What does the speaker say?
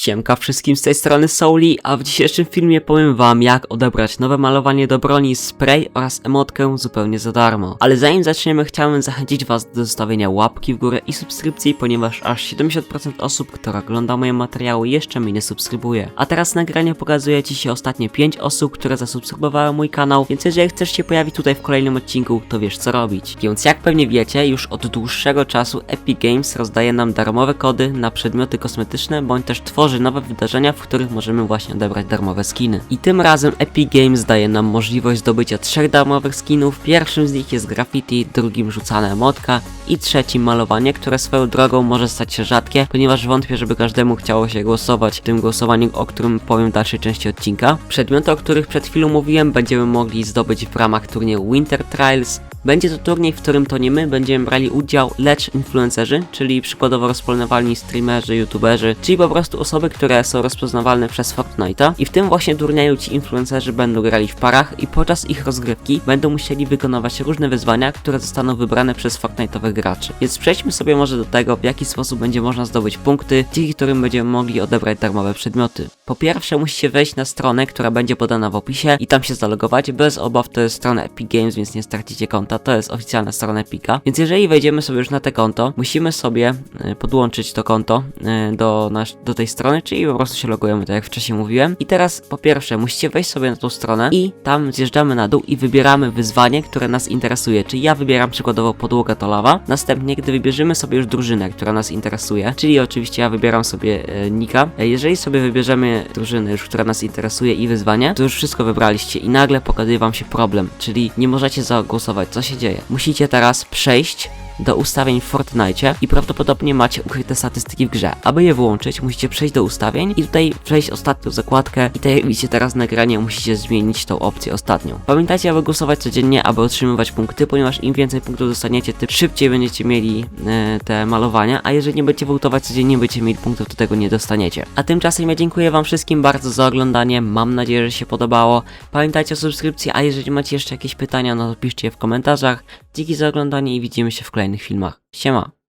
Siemka wszystkim z tej strony Souli, a w dzisiejszym filmie powiem wam jak odebrać nowe malowanie do broni, spray oraz emotkę zupełnie za darmo. Ale zanim zaczniemy chciałem zachęcić was do zostawienia łapki w górę i subskrypcji, ponieważ aż 70% osób, które ogląda moje materiały jeszcze mnie nie subskrybuje. A teraz nagranie pokazuje ci się ostatnie 5 osób, które zasubskrybowały mój kanał, więc jeżeli chcesz się pojawić tutaj w kolejnym odcinku, to wiesz co robić. Więc jak pewnie wiecie, już od dłuższego czasu Epic Games rozdaje nam darmowe kody na przedmioty kosmetyczne, bądź też tworzy nowe wydarzenia, w których możemy właśnie odebrać darmowe skiny. I tym razem Epic Games daje nam możliwość zdobycia trzech darmowych skinów. Pierwszym z nich jest graffiti, drugim rzucana emotka i trzecim malowanie, które swoją drogą może stać się rzadkie, ponieważ wątpię, żeby każdemu chciało się głosować w tym głosowaniu, o którym powiem w dalszej części odcinka. Przedmioty, o których przed chwilą mówiłem, będziemy mogli zdobyć w ramach turnieju Winter Trials, będzie to turniej, w którym to nie my będziemy brali udział, lecz influencerzy, czyli przykładowo rozpoznawalni streamerzy, youtuberzy, czyli po prostu osoby, które są rozpoznawalne przez Fortnite'a. I w tym właśnie turnieju ci influencerzy będą grali w parach i podczas ich rozgrywki będą musieli wykonywać różne wyzwania, które zostaną wybrane przez Fortnite'owych graczy. Więc przejdźmy sobie może do tego, w jaki sposób będzie można zdobyć punkty, dzięki którym będziemy mogli odebrać darmowe przedmioty. Po pierwsze musicie wejść na stronę, która będzie podana w opisie i tam się zalogować. Bez obaw to jest strona Epic Games, więc nie stracicie konta. To jest oficjalna strona Epica. Więc jeżeli wejdziemy sobie już na te konto, musimy sobie e, podłączyć to konto e, do, nasz, do tej strony, czyli po prostu się logujemy, tak jak wcześniej mówiłem. I teraz po pierwsze musicie wejść sobie na tą stronę i tam zjeżdżamy na dół i wybieramy wyzwanie, które nas interesuje. Czyli ja wybieram przykładowo podłoga to lawa. Następnie, gdy wybierzemy sobie już drużynę, która nas interesuje, czyli oczywiście ja wybieram sobie e, Nika. E, jeżeli sobie wybierzemy drużynę już, która nas interesuje i wyzwanie, to już wszystko wybraliście i nagle pokazuje wam się problem, czyli nie możecie zagłosować. Co się dzieje? Musicie teraz przejść do ustawień w Fortnite i prawdopodobnie macie ukryte statystyki w grze. Aby je wyłączyć, musicie przejść do ustawień i tutaj przejść ostatnią zakładkę i tak jak widzicie teraz nagranie, musicie zmienić tą opcję ostatnią. Pamiętajcie, aby głosować codziennie, aby otrzymywać punkty, ponieważ im więcej punktów dostaniecie, tym szybciej będziecie mieli e, te malowania, a jeżeli nie będziecie wołtować codziennie, będziecie mieli punktów, to tego nie dostaniecie. A tymczasem ja dziękuję wam wszystkim bardzo za oglądanie, mam nadzieję, że się podobało. Pamiętajcie o subskrypcji, a jeżeli macie jeszcze jakieś pytania, no to piszcie je w komentarzach. Dzięki za oglądanie i widzimy się w kolejnych filmach. Siema!